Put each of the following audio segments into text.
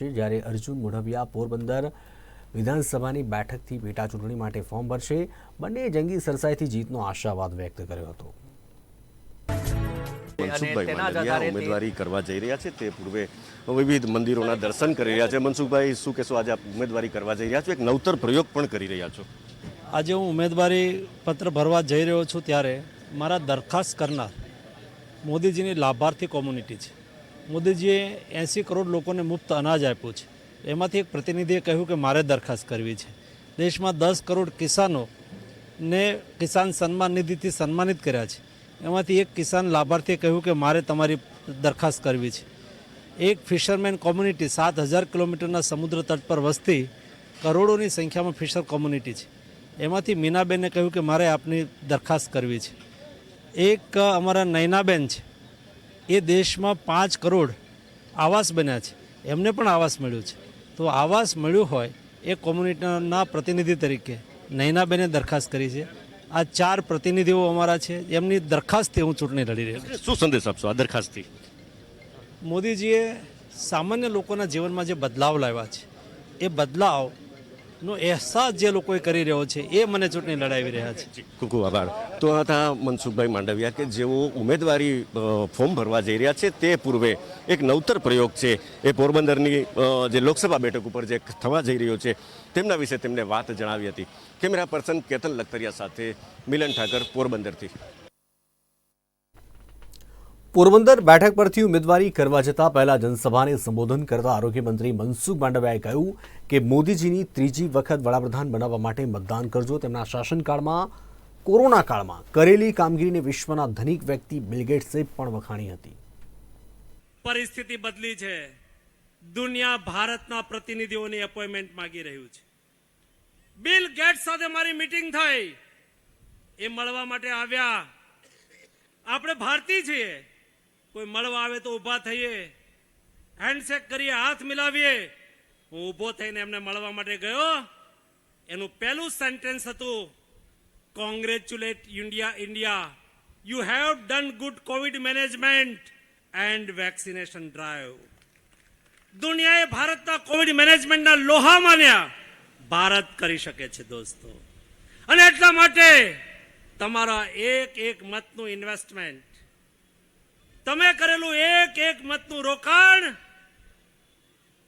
છે જ્યારે અર્જુન મોઢવિયા પોરબંદર વિધાનસભાની બેઠકથી પેટા ચૂંટણી માટે ફોર્મ ભરશે. બંને જંગી સરસાઈથી જીતનો આશાવાદ વ્યક્ત કર્યો હતો. મનસુખભાઈ માંડવિયા ઉમેદવારી કરવા જઈ રહ્યા છે. તે પૂર્વે વિવિધ મંદિરોના દર્શન કરી રહ્યા છે. મનસુખભાઈ શું કહેશો? આજે આપ ઉમેદવારી કરવા જઈ રહ્યા છો? એક નવતર પ્રયોગ પણ કરી રહ્યા છો. આજે હું ઉમેદવારી પત્ર ભરવા જઈ રહ્યો છું ત્યારે મારા દરખાસ્ત કરનાર મોદીજીની લાભાર્થી કોમ્યુનિટી છે. મોદીજીએ એંસી કરોડ લોકોને મુફ્ત અનાજ આપ્યું છે. એમાંથી એક પ્રતિનિધિએ કહ્યું કે મારે દરખાસ્ત કરવી છે. દેશમાં દસ કરોડ કિસાનોને કિસાન સન્માન નિધિથી સન્માનિત કર્યા છે. એમાંથી એક કિસાન લાભાર્થીએ કહ્યું કે મારે તમારી દરખાસ્ત કરવી છે. એક ફિશરમેન કોમ્યુનિટી સાત હજાર કિલોમીટરના સમુદ્ર તટ પર વસતી કરોડોની સંખ્યામાં ફિશર કોમ્યુનિટી છે. એમાંથી મીનાબેને કહ્યું કે મારે આપની દરખાસ્ત કરવી છે. એક અમારા નૈનાબેન છે. એ દેશમાં પાંચ કરોડ આવાસ બન્યા છે. એમને પણ આવાસ મળ્યું છે. તો આવાસ મળ્યું હોય એ કોમ્યુનિટીના પ્રતિનિધિ તરીકે નૈનાબેને દરખાસ્ત કરી છે. આ ચાર પ્રતિનિધિઓ અમારા છે. એમની દરખાસ્તથી હું ચૂંટણી લડી રહ્યો છું. શું સંદેશ આપશો આ દરખાસ્તથી? મોદીજીએ સામાન્ય લોકોના જીવનમાં જે બદલાવ લાવ્યા છે એ બદલાવનો અહેસાસ જે લોકોએ કરી રહ્યો છે, એ મને ચૂંટણી લડાવી રહ્યા છે. ખૂબ ખૂબ આભાર. તો હતા મનસુખભાઈ માંડવિયા કે જેઓ ઉમેદવારી ફોર્મ ભરવા જઈ રહ્યા છે, તે પૂર્વે એક નવતર પ્રયોગ છે. એ પોરબંદરની જે લોકસભા બેઠક ઉપર જે થવા જઈ રહ્યો છે, તેમના વિશે તેમને વાત જણાવી હતી. કેમેરા પર્સન કેતન લખતરિયા સાથે મિલન ઠાકર પોરબંદરથી. પોરબંદર બેઠક પરથી ઉમેદવારી કરવા જતા પહેલા જનસભાને સંબોધન કરતા આરોગ્ય મંત્રી મનસુખ માંડવિયાએ કહ્યું કે મોદીજીની ત્રીજી વખત વડાપ્રધાન બનાવવા માટે મતદાન કરજો. તેમના શાસનકાળમાં, કોરોના કાળમાં કરેલી કામગીરીને વિશ્વના ધનિક વ્યક્તિ બિલ ગેટ્સે પણ વખાણી હતી. પરિસ્થિતિ બદલી છે. દુનિયા ભારતના પ્રતિનિધિઓની એપોઇન્ટમેન્ટ માંગી રહ્યું છે. બિલ ગેટ્સ સાથે મારી મીટિંગ થઈ. એ મળવા માટે આવ્યા. આપણે ભારતીય છીએ. કોઈ મળવા આવે તો ઊભા થઈએ. હેન્ડશેક કરીએ, હાથ મિલાવીએ. હું ઊભો થઈને એમને મળવા માટે ગયો. એનું પહેલું સેન્ટેન્સ હતું congratulate India India you have done good COVID management and vaccination drive દુનિયાએ ભારતના કોવિડ મેનેજમેન્ટના લોહા માન્યા. ભારત કરી શકે છે દોસ્તો. અને એટલા માટે તમારા એક એક મતનું ઇન્વેસ્ટમેન્ટ તમે કરેલું એક એક મતનું રોકાણ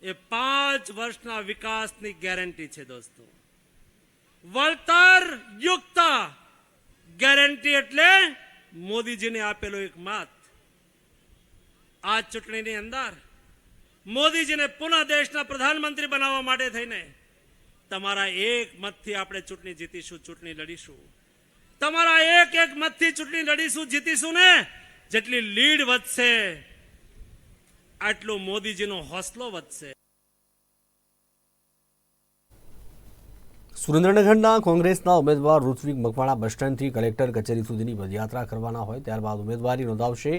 એ પાંચ વર્ષના વિકાસની ગેરંટી છે દોસ્તો. વળતર યુક્ત ગેરંટી એટલે મોદીજીને આપેલો એક મત. આ ચૂંટણીની અંદર મોદીજીને પુનઃ દેશના પ્રધાનમંત્રી બનાવવા માટે થઈને તમારા એક મતથી આપણે ચૂંટણી જીતીશું, ચૂંટણી લડીશું. તમારા એક એક મતથી ચૂંટણી લડીશું, જીતીશું ને જેટલી લીડ વધશે, આટલો મોદીજીનો હોસલો વધશે. સુરેન્દ્રનગરના કોંગ્રેસના ઉમેદવાર ઋત્વિક મકવાણા બસ સ્ટેન્ડથી કલેક્ટર કચેરી સુધીની પદયાત્રા કરવાના હોય, ત્યારબાદ ઉમેદવારી નોંધાવશે.